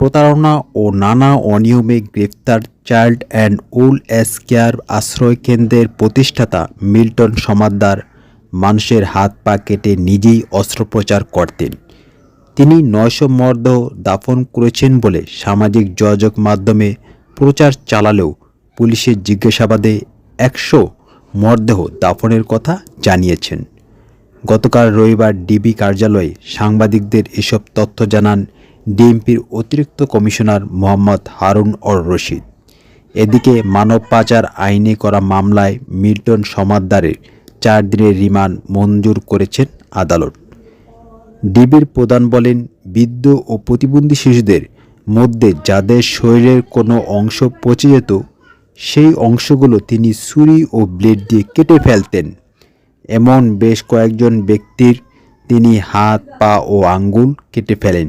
প্রতারণা ও নানা অনিয়মে গ্রেফতার child and old age care আশ্রয় কেন্দ্রের প্রতিষ্ঠাতা মিল্টন সমাদ্দার মানুষের হাত পা কেটে নিজেই অস্ত্রোপচার করতেন। তিনি নয়শো মরদেহ দাফন করেছেন বলে সামাজিক যোগাযোগ মাধ্যমে প্রচার চালালেও পুলিশের জিজ্ঞাসাবাদে একশো মরদেহ দাফনের কথা জানিয়েছেন। গতকাল রবিবার ডিবি কার্যালয়ে সাংবাদিকদের এসব তথ্য জানান ডিএমপির অতিরিক্ত কমিশনার মোহাম্মদ হারুন অর রশিদ। এদিকে মানব পাচার আইনে করা মামলায় মিল্টন সমাদ্দারের চার দিনের রিমান্ড মঞ্জুর করেছেন আদালত। ডিবির প্রধান বলেন বৃদ্ধ ও প্রতিবন্ধী শিশুদের মধ্যে যাদের শরীরের কোনো অংশ পচে যেত, সেই অংশগুলো তিনি ছুরি ও ব্লেড দিয়ে কেটে ফেলতেন। এমন বেশ কয়েকজন ব্যক্তির তিনি হাত, পা ও আঙ্গুল কেটে ফেলেন।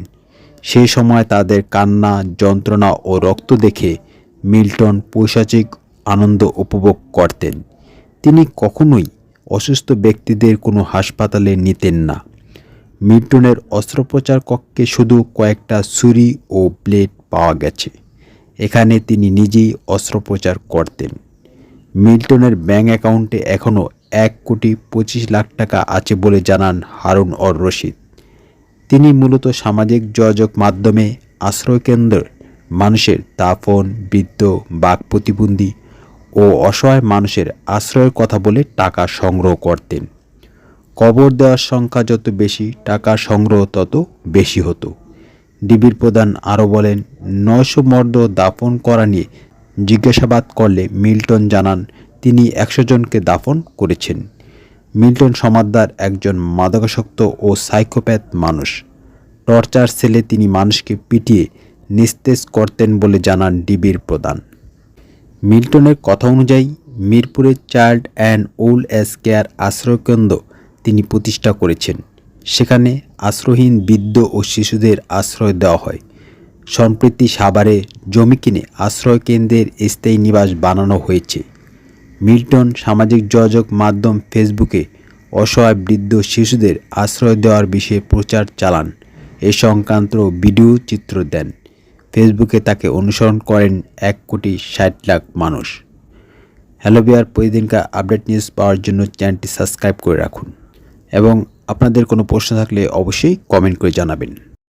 সেই সময় তাদের কান্না, যন্ত্রণা ও রক্ত দেখে মিল্টন পৈশাচিক আনন্দ উপভোগ করতেন। তিনি কখনোই অসুস্থ ব্যক্তিদের কোনো হাসপাতালে নিতেন না। মিল্টনের অস্ত্রোপচার কক্ষে শুধু কয়েকটা ছুরি ও ব্লেড পাওয়া গেছে। এখানে তিনি নিজেই অস্ত্রোপচার করতেন। মিল্টনের ব্যাঙ্ক অ্যাকাউন্টে এখনও এক কোটি পঁচিশ লাখ টাকা আছে বলে জানান হারুন অর রশিদ। তিনি মূলত সামাজিক যোগাযোগ মাধ্যমে আশ্রয়কেন্দ্রের মানুষের দাফন, বৃদ্ধ, বাক প্রতিবন্ধী ও অসহায় মানুষের আশ্রয়ের কথা বলে টাকা সংগ্রহ করতেন। কবর দেওয়ার সংখ্যা যত বেশি, টাকা সংগ্রহ তত বেশি হতো। ডিবির প্রধান আরও বলেন, নয়শো মর্দ দাফন করা নিয়ে জিজ্ঞাসাবাদ করলে মিল্টন জানান, তিনি একশো জনকে দাফন করেছেন। মিল্টন সমাদ্দার একজন মাদকাসক্ত ও সাইকোপ্যাথ মানুষ। টর্চার সেলে তিনি মানুষকে পিটিয়ে নিস্তেজ করতেন বলে জানান ডিবির প্রধান। মিল্টনের কথা অনুযায়ী, মিরপুরের child and old age care আশ্রয়কেন্দ্র তিনি প্রতিষ্ঠা করেছেন। সেখানে আশ্রয়হীন বৃদ্ধ ও শিশুদের আশ্রয় দেওয়া হয়। সম্প্রতি সাভারে জমি কিনে আশ্রয়কেন্দ্রের স্থায়ী নিবাস বানানো হয়েছে। মিল্টন সামাজিক যোগাযোগ মাধ্যম ফেসবুকে অসহায় বৃদ্ধ শিশুদের আশ্রয় দেওয়ার বিষয়ে প্রচার চালান। এ সংক্রান্ত ভিডিও চিত্র দেন। ফেসবুকে তাকে অনুসরণ করেন এক কোটি ষাট লাখ মানুষ। হ্যালো বিয়ার প্রতিদিনকার আপডেট নিউজ পাওয়ার জন্য চ্যানেলটি সাবস্ক্রাইব করে রাখুন। এবং আপনাদের কোনো প্রশ্ন থাকলে অবশ্যই কমেন্ট করে জানাবেন।